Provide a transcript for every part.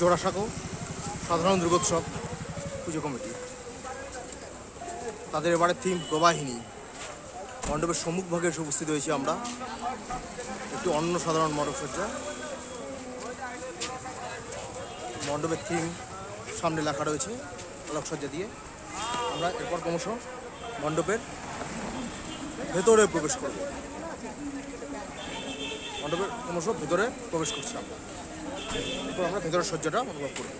জোড়াসাঁকো, সাধারণ দুর্গোৎসব, পুজো কমিটি। তাদের এবারের থিম প্রবাহিনী মণ্ডপের সম্মুখভাগে এসে উপস্থিত হয়েছি আমরা। একটি অন্য সাধারণ মণ্ডপসজ্জা মণ্ডপের থিম সামনে লেখা রয়েছে, আলোকসজ্জা দিয়ে। আমরা এরপর ক্রমশ মণ্ডপের ভেতরে প্রবেশ করব। মণ্ডপের ক্রমশ ভেতরে প্রবেশ করছি আমরা। এরপর আমরা ভেতরের সজ্জাটা অনুভব করব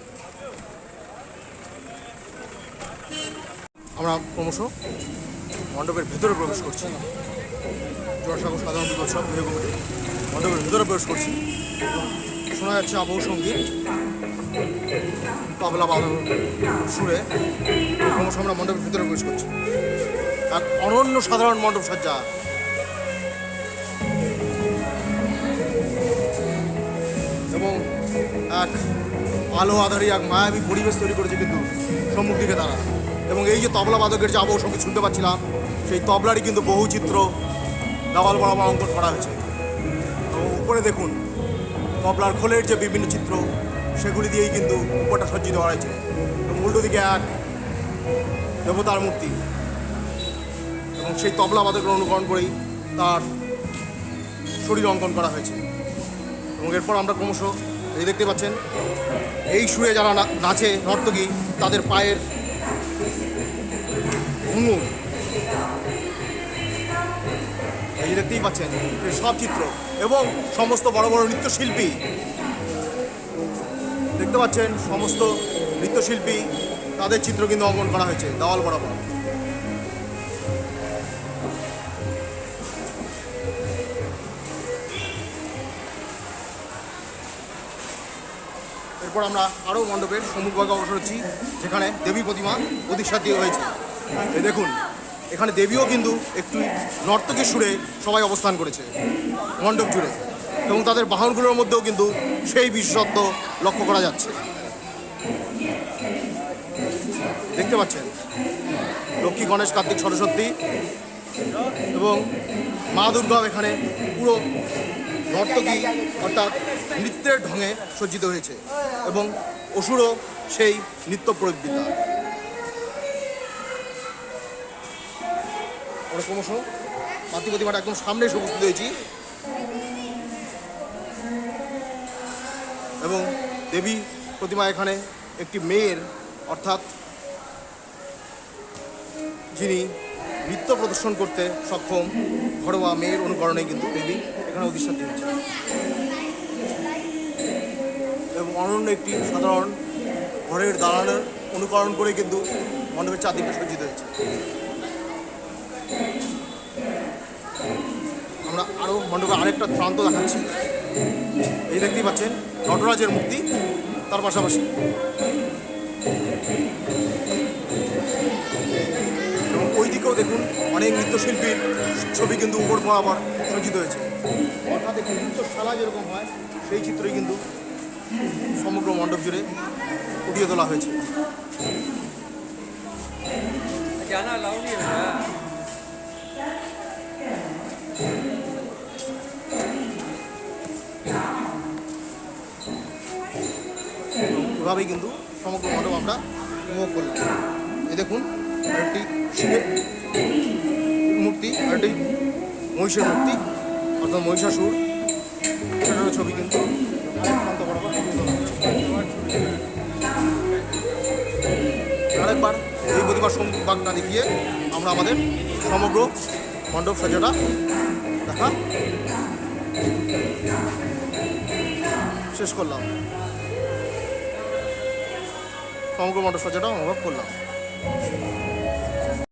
আমরা ক্রমশ মণ্ডপের ভেতরে প্রবেশ করছি। জোড়াসাগর সাধারণ দুর্গোৎসব গৃহ কমিটি মণ্ডপের ভেতরে প্রবেশ করছি। শোনা যাচ্ছে আবহ সংগীত। তবলা বাদন সুরে ক্রমশ আমরা মণ্ডপের ভিতরে প্রবেশ করছি। এক অনন্য সাধারণ মণ্ডপ সজ্জা। এবং এক আলো আধারী এক মায়াবী পরিবেশ তৈরি করেছে কিন্তু সম্মুখ দিকে তারা। এবং এই যে তবলা বাদকের যে আবহ সংগীত শুনতে পাচ্ছিলাম, সেই তবলারই কিন্তু বহু চিত্র দেওয়াল বরাবর অঙ্কন করা হয়েছে। এবং উপরে দেখুন, তবলার খোলের যে বিভিন্ন চিত্র, সেগুলি দিয়েই কিন্তু উপরটা সজ্জিত করা হয়েছে। এবং উল্টো দিকে এক দেবতার মূর্তি। এবং সেই তবলা বাদকের অনুকরণ করেই তার শরীর অঙ্কন করা হয়েছে। এবং এরপর আমরা ক্রমশ এই দেখতে পাচ্ছেন, এই সুরে যারা নাচে নর্তকী, তাদের পায়ের ঘুঙুর এই দেখতেই পাচ্ছেন সব চিত্র এবং সমস্ত বড় বড় নৃত্যশিল্পী। দেখতে পাচ্ছেন, সমস্ত নৃত্যশিল্পী, তাদের চিত্র কিন্তু অঙ্কন করা হয়েছে, দেওয়াল বরাবর। এরপর আমরা আরও মণ্ডপের সম্মুখভাগে অবসর হচ্ছি যেখানে দেবী প্রতিমা প্রতিষ্ঠা দিয়ে হয়েছে। দেখুন, এখানে দেবীও কিন্তু একটু নর্তকী সুরে সবাই অবস্থান করেছে, মণ্ডপ জুড়ে। এবং তাদের বাহনগুলোর মধ্যেও কিন্তু সেই বিশেষত্ব লক্ষ্য করা যাচ্ছে। দেখতে পাচ্ছেন, লক্ষ্মী, গণেশ, কার্তিক, সরস্বতী এবং মা দুর্গাও এখানে পুরো নর্তকী অর্থাৎ নৃত্যের ঢঙে সজ্জিত হয়েছে এবং অসুরও সেই নৃত্য প্রয়োগবিদ্যা আমরা ক্রমশ মাতৃ প্রতিমাটা একদম সামনে এসে উপস্থিত হয়েছি এবং দেবী প্রতিমা এখানে একটি মেয়ের, অর্থাৎ যিনি নৃত্য প্রদর্শন করতে সক্ষম ঘরোয়া মেয়ের অনুকরণে কিন্তু দেবী এখানে অধিষ্ঠান হয়েছে এবং অনন্য একটি সাধারণ ঘরের দালানের অনুকরণ করে কিন্তু মণ্ডপের চারদিকে সজ্জিত হয়েছে। আমরা আরও মণ্ডপের আরেকটা প্রান্ত দেখাচ্ছি। এই দেখতেই পাচ্ছেন, নটরাজের মূর্তি, তার পাশাপাশি। দেখুন, অনেক নৃত্যশিল্পীর ছবি কিন্তু উপর বরাবর সজ্জিত হয়েছে। অর্থাৎ একটি নৃত্যশালা যেরকম হয়, সেই চিত্রই কিন্তু সমগ্র মণ্ডপ জুড়ে ফুটিয়ে তোলা হয়েছে। জানা এভাবেই কিন্তু সমগ্র মণ্ডপ আমরা উপভোগ করলাম। এ দেখুন আরেকটি শিবের মূর্তি, আরেকটি মহিষের মূর্তি, অর্থাৎ মহিষাসুর। সেটারও ছবি কিন্তু। আরেকবার এই সম্মুখ বাগটা দেখিয়ে আমরা আমাদের সমগ্র মণ্ডপ সাজাটা দেখা। শেষ করলাম। সমগ্র মণ্ডপ সাজাটা অনুভব করলাম।